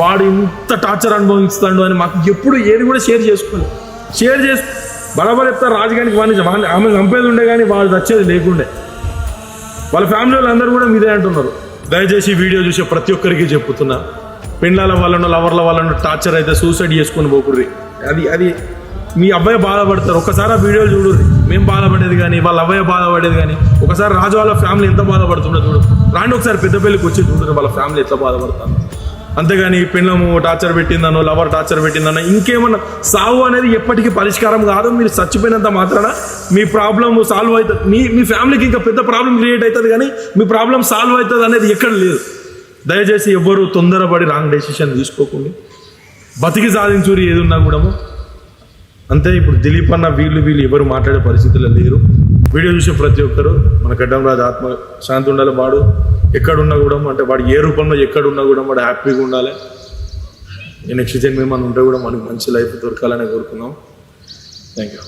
వాడు ఇంత టార్చర్ అనుభవిస్తాడు అని మాకు ఎప్పుడు ఏది కూడా షేర్ చేసుకోలేదు. షేర్ చేసి బరాబర్ చెప్తారు రాజకీయానికి వాడిని వాడిని ఆమె చంపేది ఉండే కానీ వాడు వచ్చేది లేకుండే. వాళ్ళ ఫ్యామిలీ వాళ్ళందరూ కూడా మీదే అంటున్నారు. దయచేసి వీడియో చూసే ప్రతి ఒక్కరికి చెప్తున్నా పెండ్లాల వాళ్ళను లవర్ల వాళ్ళను టార్చర్ అయితే సూసైడ్ చేసుకొని పోకుర్రి అది అది మీ అబ్బాయి బాధపడతారు. ఒకసారి ఆ వీడియోలు చూడుర్రి మేము బాధపడేది కానీ వాళ్ళ అబ్బాయి బాధపడేది కానీ ఒకసారి రాజు వాళ్ళ ఫ్యామిలీ ఎంత బాధపడుతుండో చూడు. రాండి ఒకసారి పెద్ద పెళ్ళికి వచ్చి చూడరు వాళ్ళ ఫ్యామిలీ ఎట్లా బాధపడతాను అంతేగాని పెళ్ళము టార్చర్ పెట్టిందనో లవర్ టార్చర్ పెట్టిందనో ఇంకేమన్నా సావు అనేది ఎప్పటికీ పరిష్కారం కాదు. మీరు చచ్చిపోయినంత మాత్రాన మీ ప్రాబ్లమ్ సాల్వ్ అవుతుంది. మీ మీ ఫ్యామిలీకి ఇంకా పెద్ద ప్రాబ్లం క్రియేట్ అవుతుంది కానీ మీ ప్రాబ్లం సాల్వ్ అవుతుంది అనేది ఎక్కడ లేదు. దయచేసి ఎవ్వరు తొందరపడి రాంగ్ డెసిషన్ తీసుకోకండి. బతికి సాధించూరి ఏది ఉన్నా కూడా అంతే ఇప్పుడు దిలీప్ అన్న వీళ్ళు వీళ్ళు ఎవరు మాట్లాడే పరిస్థితుల్లో లేరు. వీడియో చూసే ప్రతి ఒక్కరు మన గడ్డం రాజు ఆత్మ శాంతి ఉండాలి వాడు. ఎక్కడున్నా కూడా అంటే వాడు ఏ రూపంలో ఎక్కడున్నా కూడా వాడు హ్యాపీగా ఉండాలి. నెక్స్ట్ జన్మ ఏమన్నా ఉంటే కూడా మనకు మంచి లైఫ్ దొరకాలని కోరుకున్నాం థ్యాంక్ యూ